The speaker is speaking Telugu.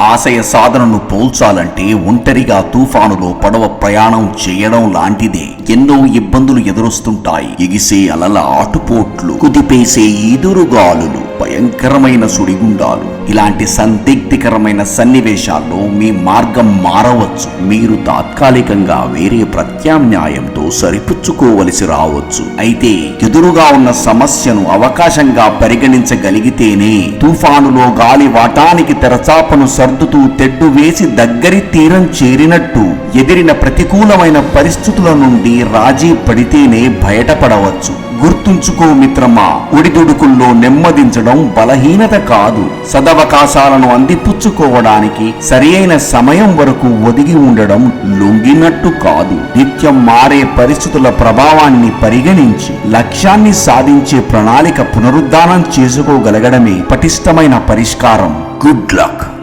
ఆశయ సాధనను పోల్చాలంటే ఒంటరిగా తుఫానులో పడవ ప్రయాణం చేయడం లాంటిదే. ఎన్నో ఇబ్బందులు ఎదురొస్తుంటాయి. ఎగిసే అలల ఆటుపోట్లు కుదిపేసే ఈదురుగాలులు. భయంకరమైన సుడిగుండాలు. ఇలాంటి సందిగ్ధకరమైన సన్నివేశాల్లో మీ మార్గం మారవచ్చు. మీరు తాత్కాలికంగా వేరే ప్రత్యామ్నాయంతో సరిపుచ్చుకోవలసి రావచ్చు. అయితే ఎదురుగా ఉన్న సమస్యను అవకాశంగా పరిగణించగలిగితేనే తుఫానులో గాలి వాటానికి తెరచాపను సర్దుతూ తెడ్డు వేసి దగ్గరి తీరం చేరినట్టు ఎదిరిన ప్రతికూలమైన పరిస్థితుల నుండి రాజీ పడితేనే బయటపడవచ్చు. గుర్తుంచుకో మిత్రమా ఒడిదుడుకుల్లో నెమ్మదించడం బలహీనత కాదు. సదవకాశాలను అందిపుచ్చుకోవడానికి సరియైన సమయం వరకు ఒదిగి ఉండడం లొంగినట్టు కాదు. నిత్యం మారే పరిస్థితుల ప్రభావాన్ని పరిగణించి లక్ష్యాన్ని సాధించే ప్రణాళిక పునరుద్ధానం చేసుకోగలగడమే పటిష్టమైన పరిష్కారం. Good luck